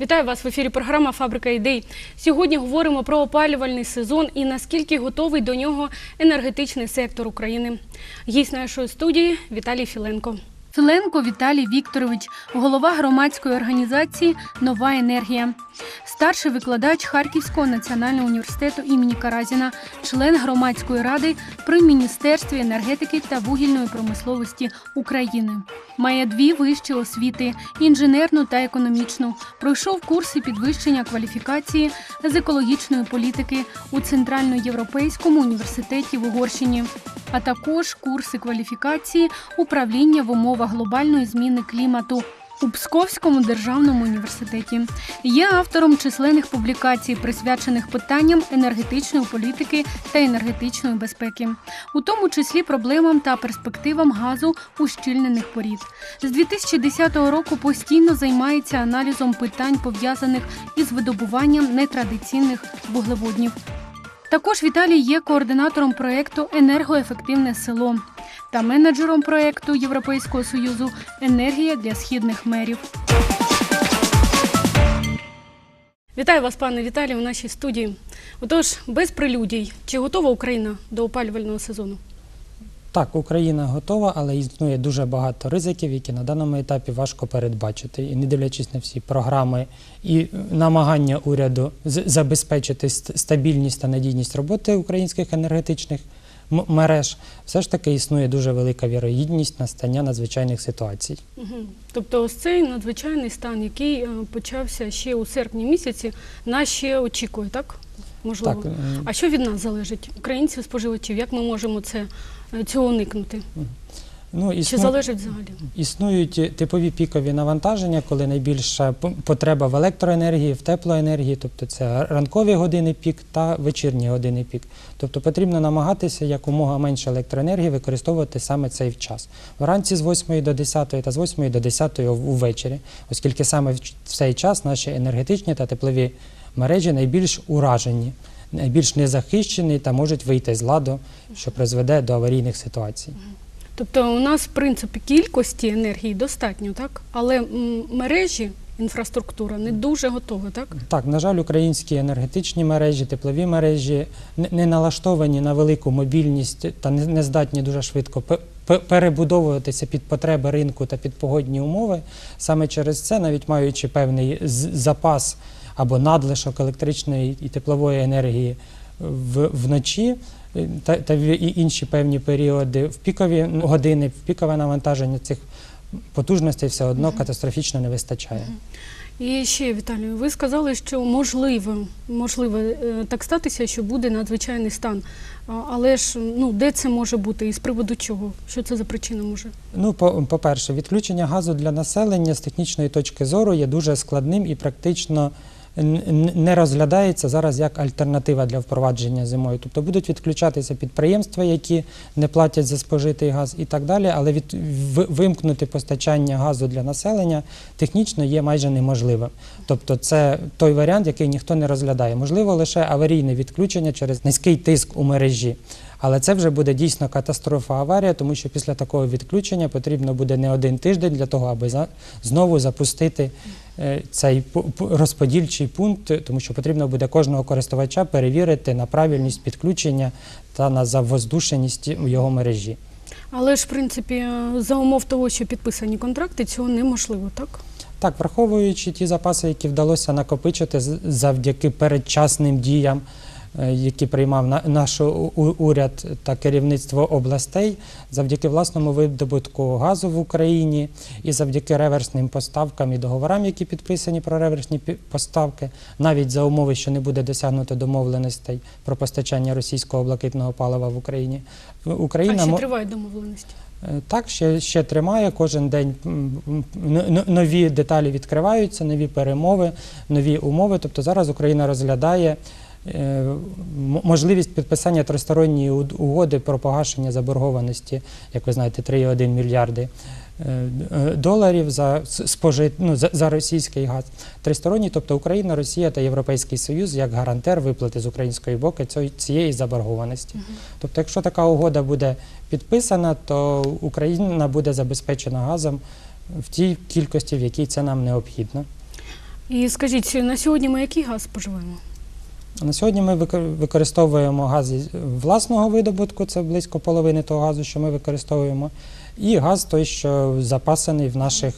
Вітаю вас в ефірі. Програма Фабрика ідей. Сьогодні говоримо про опалювальний сезон і наскільки готовий до нього енергетичний сектор України. Гість нашої студії Віталій Філенко. Філенко Віталій Вікторович, голова громадської організації Нова енергія, старший викладач Харківського національного університету імені Каразіна, член громадської ради при міністерстві енергетики та вугільної промисловості України. Має дві вищі освіти інженерну та економічну. Пройшов курси підвищення кваліфікації з екологічної політики у Центральноєвропейському університеті в Угорщині, а також курси кваліфікації управління в умовах глобальної зміни клімату. У Псковському державному університеті є автором численних публікацій, присвячених питанням енергетичної політики та енергетичної безпеки, у тому числі проблемам та перспективам газу ущільнених порід. З 2010 року постійно займається аналізом питань, пов'язаних із видобуванням нетрадиційних вуглеводнів. Також Віталій є координатором проєкту Енергоефективне село та менеджером проєкту Європейського союзу Енергія для східних мерів. Вітаю вас, пане Віталій, у нашій студії. Отож, без прелюдій, чи готова Україна до опалювального сезону? Так, Україна готова, але існує дуже багато ризиків, які на даному етапі важко передбачити. І не дивлячись на всі програми і намагання уряду з- забезпечити стабільність та надійність роботи українських енергетичних мереж, все ж таки існує дуже велика вірогідність настання надзвичайних ситуацій. Угу. Тобто, ось цей надзвичайний стан, який е, почався ще у серпні місяці, нас ще очікує, так? Можливо. Так, А що від нас залежить? Українців, споживачів, як ми можемо це, е, цього уникнути? Ну, Чи залежить взагалі? Існують типові пікові навантаження, коли найбільша потреба в електроенергії, в теплоенергії, тобто це ранкові години пік та вечірні години пік. Тобто потрібно намагатися якомога менше електроенергії використовувати саме цей час. Вранці з 8 до 10 та з 8 до 10 увечері, оскільки саме в в цей час наші енергетичні та теплові мережі найбільш уражені, найбільш незахищені та можуть вийти з ладу, що призведе до аварійних ситуацій. Тобто у нас в принципі кількості енергії достатньо, так? Але мережі, інфраструктура не дуже готова, так? Так, на жаль, українські енергетичні мережі, теплові мережі не- налаштовані на велику мобільність та не здатні дуже швидко пе- пе- перебудовуватися під потреби ринку та під погодні умови. Саме через це, навіть маючи певний запас або надлишок електричної і теплової енергії в, вночі. е, Та, та в і інші певні періоди в пікові години, в пікове навантаження цих потужностей все одно катастрофічно не вистачає. І ще Віталію, ви сказали, що можливо, можливо е, так статися, що буде надзвичайний стан. Але ж ну де це може бути і з приводу чого? Що це за причина може? Ну, по- по-перше, відключення газу для населення з технічної точки зору є дуже складним і практично не розглядається зараз як альтернатива для впровадження зимою. Тобто будуть відключатися підприємства, які не платять за спожитий газ і так далі, але від, вимкнути постачання газу для населення технічно є майже неможливим. Тобто це той варіант, який ніхто не розглядає. Можливо, лише аварійне відключення через низький тиск у мережі. Але це вже буде дійсно катастрофа аварія, тому що після такого відключення потрібно буде не один тиждень для того, аби знову запустити е, цей розподільчий пункт, тому що потрібно буде кожного користувача перевірити на правильність підключення та на завоздушеність його мережі. Але ж в принципі за умов того, що підписані контракти, цього неможливо, так? Так, враховуючи ті запаси, які вдалося накопичити завдяки передчасним діям, які приймав на- наш уряд та керівництво областей, завдяки власному видобутку газу в Україні і завдяки реверсним поставкам і договорам, які підписані про реверсні поставки, навіть за умови, що не буде досягнуто домовленостей про постачання російського блакитного палива в Україні. Україна а ще тривають домовленості. Е, Так, ще, ще тримає. Кожен день нові деталі відкриваються, нові перемови, нові умови. Тобто зараз Україна розглядає е, можливість підписання тристоронньої угоди про погашення заборгованості, як ви знаєте, 3,1 мільярди е, е, доларів за спожит, ну, за, за російський газ. Тристоронній, тобто Україна, Росія та Європейський Союз як гарантер виплати з української боку цієї- заборгованості. Тобто, якщо така угода буде підписана, то Україна буде забезпечена газом в тій кількості, в якій це нам необхідно. І скажіть, на сьогодні ми який газ споживаємо? На сьогодні ми використовуємо газ власного видобутку, це близько половини того газу, що ми використовуємо, і газ той, що запасаний в наших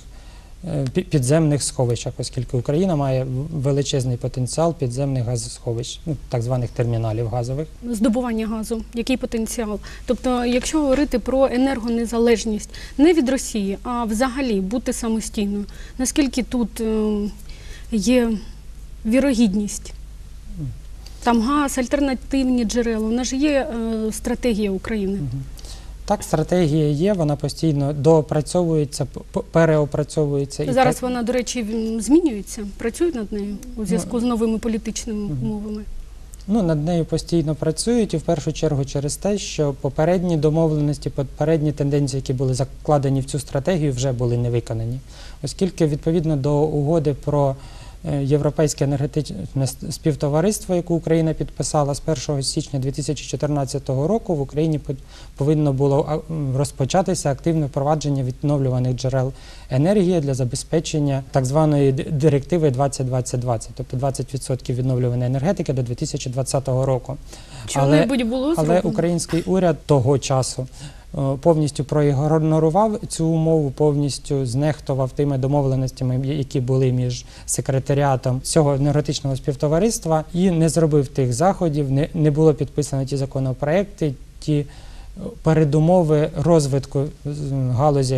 е, підземних сховищах, оскільки Україна має величезний потенціал підземних газосховищ, ну, так званих терміналів газових. Здобування газу, який потенціал? Тобто, якщо говорити про енергонезалежність не від Росії, а взагалі бути самостійною, наскільки тут е, є вірогідність? Там газ, альтернативні джерела. У нас ж є е, стратегія України. Так, стратегія є, вона постійно доопрацьовується, переопрацьовується. і Зараз так- вона, до речі, змінюється, працюють над нею у зв'язку з новими політичними умовами. Ну, над нею постійно працюють і в першу чергу через те, що попередні домовленості, попередні тенденції, які були закладені в цю стратегію, вже були не виконані. Оскільки відповідно до угоди про Європейське енергетичне співтовариство, яку Україна підписала з 1 січня 2014 року, в Україні по- повинно було розпочатися активне впровадження відновлюваних джерел енергії для забезпечення так званої директиви 2020-2020, тобто 20% відновлюваної енергетики до 2020 року. Що-небудь було Але український уряд того часу е, повністю проігнорував цю умову, повністю знехтував тими домовленостями, які були між секретаріатом цього енергетичного співтовариства, і не зробив тих заходів, не, було підписано ті законопроекти, ті е, передумови розвитку з- галузі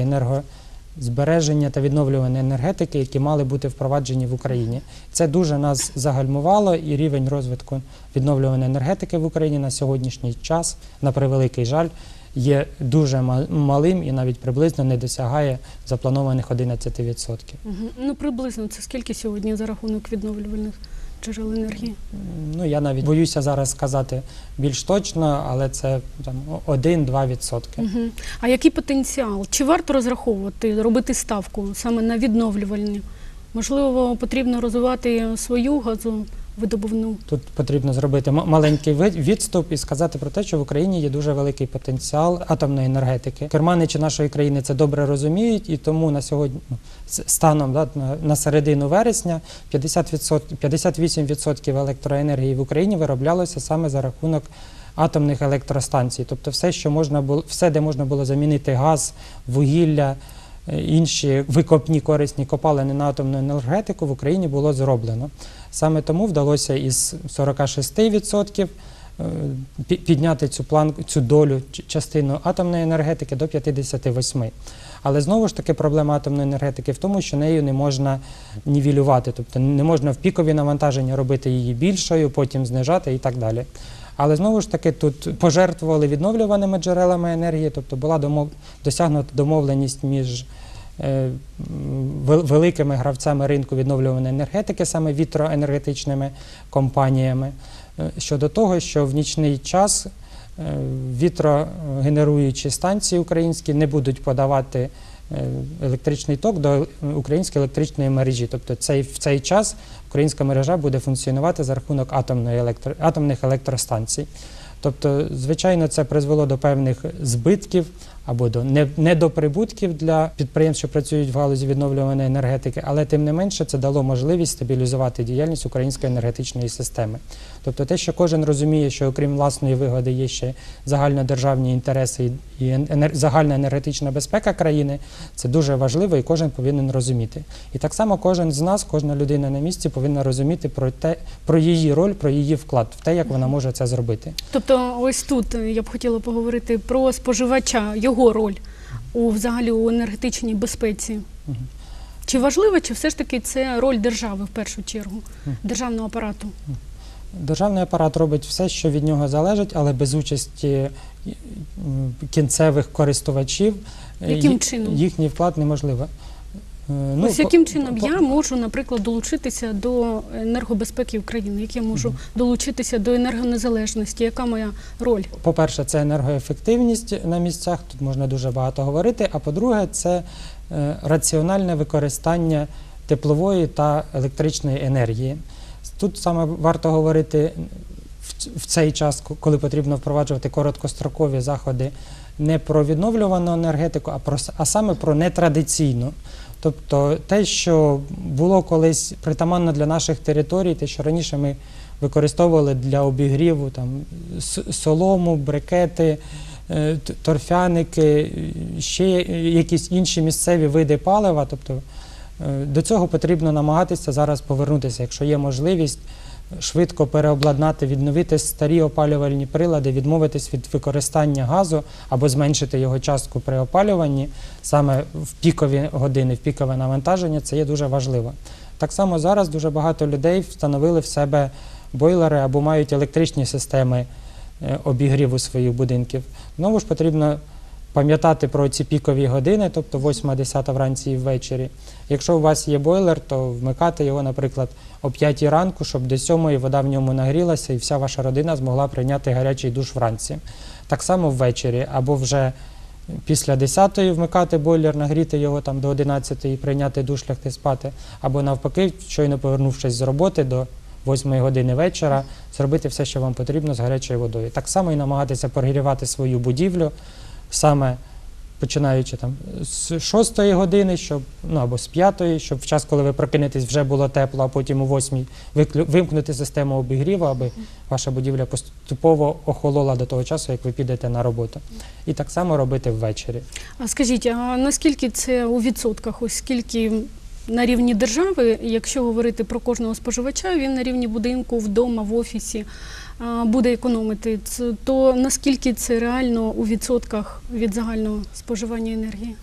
енергозбереження та відновлюваної енергетики, які мали бути впроваджені в Україні. Це дуже нас загальмувало, і рівень розвитку відновлюваної енергетики в Україні на сьогоднішній час, на превеликий жаль, є дуже ма- малим і навіть приблизно не досягає запланованих 11%. Мгм. Ну, приблизно це скільки сьогодні за рахунок відновлювальних джерел енергії? Ну я навіть боюся зараз сказати більш точно, але це там 1-2%. Угу. А який потенціал? Чи варто розраховувати, робити ставку саме на відновлювальні? Можливо, потрібно розвивати свою газовидобувну? Тут потрібно зробити маленький відступ і сказати про те, що в Україні є дуже великий потенціал атомної енергетики. Керманичі нашої країни це добре розуміють, і тому на сьогодні ну, станом да, на, на середину вересня 50%, 58% електроенергії в Україні вироблялося саме за рахунок. Атомних електростанцій, тобто все, що можна було, все, де можна було замінити газ, вугілля, е, інші викопні корисні копалини на атомну енергетику в Україні було зроблено. Саме тому вдалося із 46% е, підняти цю планку, цю долю частину атомної енергетики до 58%. Але знову ж таки проблема атомної енергетики в тому, що нею не можна нівелювати, тобто не можна в пікові навантаження робити її більшою, потім знижати і так далі. Але знову ж таки тут пожертвували відновлюваними джерелами енергії, тобто була домов... досягнута домовленість між великими гравцями ринку відновлюваної енергетики, саме вітроенергетичними компаніями, е, щодо того, що в нічний час е, вітрогенеруючі станції українські не будуть подавати е, електричний ток до української електричної мережі. Тобто цей, в цей час українська мережа буде функціонувати за рахунок атомної електро, атомних електростанцій. Тобто, звичайно, це призвело до певних збитків або до не- недоприбутків для підприємств, що працюють в галузі відновлюваної енергетики, але тим не менше це дало можливість стабілізувати діяльність української енергетичної системи. Тобто, те, що кожен розуміє, що окрім власної вигоди є ще загальнодержавні інтереси і енер- загальна енергетична безпека країни, це дуже важливо і кожен повинен розуміти. І так само кожен з нас, кожна людина на місці повинна розуміти про те, про її роль, про її вклад в те, як вона може це зробити. Тобто, ось тут я б хотіла поговорити про споживача, його роль у взагалі у енергетичній безпеці. Чи важливо, чи все ж таки це роль держави в першу чергу, державного апарату? Державний апарат робить все, що від нього залежить, але без участі е, кінцевих користувачів е, Яким чином? їхній вклад неможливо. Е, ну, Ось яким чином по- я можу, наприклад, долучитися до енергобезпеки України? Як я можу долучитися до енергонезалежності? Яка моя роль? По-перше, це енергоефективність на місцях, тут можна дуже багато говорити. А по-друге, це е, раціональне використання теплової та електричної енергії. Тут саме варто говорити в цей час, коли потрібно впроваджувати короткострокові заходи не про відновлювану енергетику, а про а саме про нетрадиційну. Тобто те, що було колись притаманно для наших територій, те, що раніше ми використовували для обігріву там, солому, брикети, е, торфяники, ще якісь інші місцеві види палива. Тобто е, до цього потрібно намагатися зараз повернутися, якщо є можливість. Швидко переобладнати, відновити старі опалювальні прилади, відмовитись від використання газу або зменшити його частку при опалюванні саме в пікові години, в пікове навантаження, це є дуже важливо. Так само зараз дуже багато людей встановили в себе бойлери або мають електричні системи е, обігріву своїх будинків. Знову ж потрібно пам'ятати про ці пікові години, тобто 8-10 вранці і ввечері. Якщо у вас є бойлер, то вмикати його, наприклад, о 5 ранку, щоб до 7 вода в ньому нагрілася і вся ваша родина змогла прийняти гарячий душ вранці. Так само ввечері, або вже після 10-ї вмикати бойлер, нагріти його там до 11-ї, прийняти душ, лягти спати, або навпаки, щойно повернувшись з роботи до 8 години вечора, зробити все, що вам потрібно з гарячою водою. Так само і намагатися прогрівати свою будівлю саме починаючи там з 6 години, щоб ну або з 5, щоб в час, коли ви прокинетесь, вже було тепло, а потім о 8 виклю- вимкнути систему обігріву, аби ваша будівля поступово охолола до того часу, як ви підете на роботу. І так само робити ввечері. А скажіть, а наскільки це у відсотках? Ось скільки на рівні держави, якщо говорити про кожного споживача, він на рівні будинку, вдома, в офісі буде економити, то наскільки це реально у відсотках від загального споживання енергії?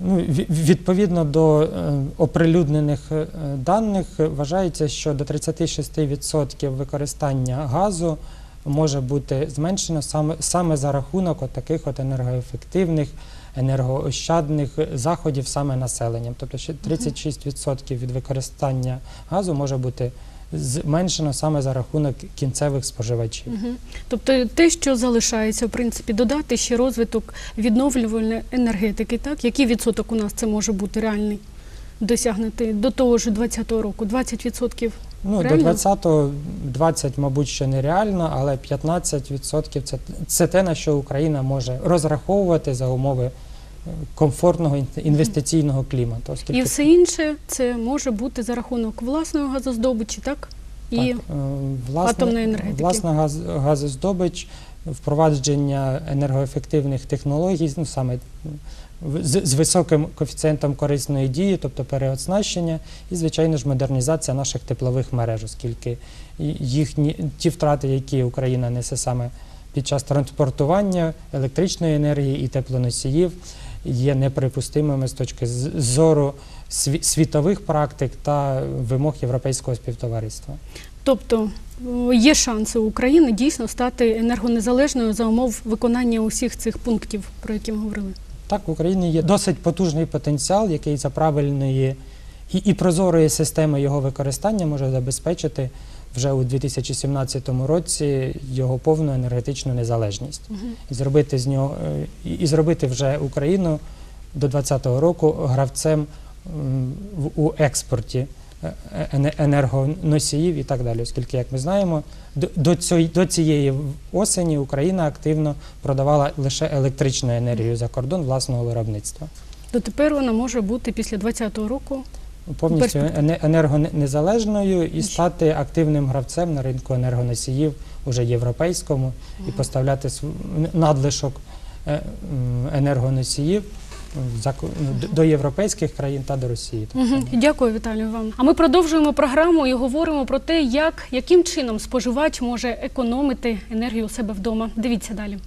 Ну, відповідно до е, оприлюднених е, даних, е, вважається, що до 36% використання газу може бути зменшено саме, саме за рахунок от таких от енергоефективних, енергоощадних заходів саме населенням. Тобто ще 36% від використання газу може бути зменшено саме за рахунок кінцевих споживачів. Угу. Тобто те, що залишається, в принципі, додати ще розвиток відновлювальної енергетики, так? Який відсоток у нас це може бути реальний? Досягнути до того ж 20-го року? 20%? Ну, Реально? до 20-го 20, мабуть, ще нереально, але 15% це, це те, на що Україна може розраховувати за умови е, комфортного інвестиційного клімату. Оскільки І все інше це може бути за рахунок власної газоздобичі, так? І так, е, власне, атомної енергетики. власна газ, газоздобич, впровадження енергоефективних технологій, ну саме з, з високим коефіцієнтом корисної дії, тобто переоснащення, і, звичайно ж, модернізація наших теплових мереж, оскільки їхні ті втрати, які Україна несе саме під час транспортування електричної енергії і теплоносіїв, є неприпустимими з точки зору світових практик та вимог європейського співтовариства. тобто є шанси України дійсно стати енергонезалежною за умов виконання усіх цих пунктів, про які ми говорили. Так, в Україні є досить потужний потенціал, який за правильної і, і прозорої системи його використання може забезпечити вже у 2017 році його повну енергетичну незалежність. І зробити з нього е, і, зробити вже Україну до 2020 року гравцем в- у експорті енергоносіїв і так далі, оскільки, як ми знаємо, до, до, цієї, осені Україна активно продавала лише електричну енергію за кордон власного виробництва. Дотепер вона може бути після 2020 року. Повністю енергонезалежною і стати активним гравцем на ринку енергоносіїв уже європейському і поставляти надлишок е, енергоносіїв до європейських країн та до Росії. так само. Дякую, Віталію, вам. А ми продовжуємо програму і говоримо про те, як яким чином споживач може економити енергію у себе вдома. Дивіться далі.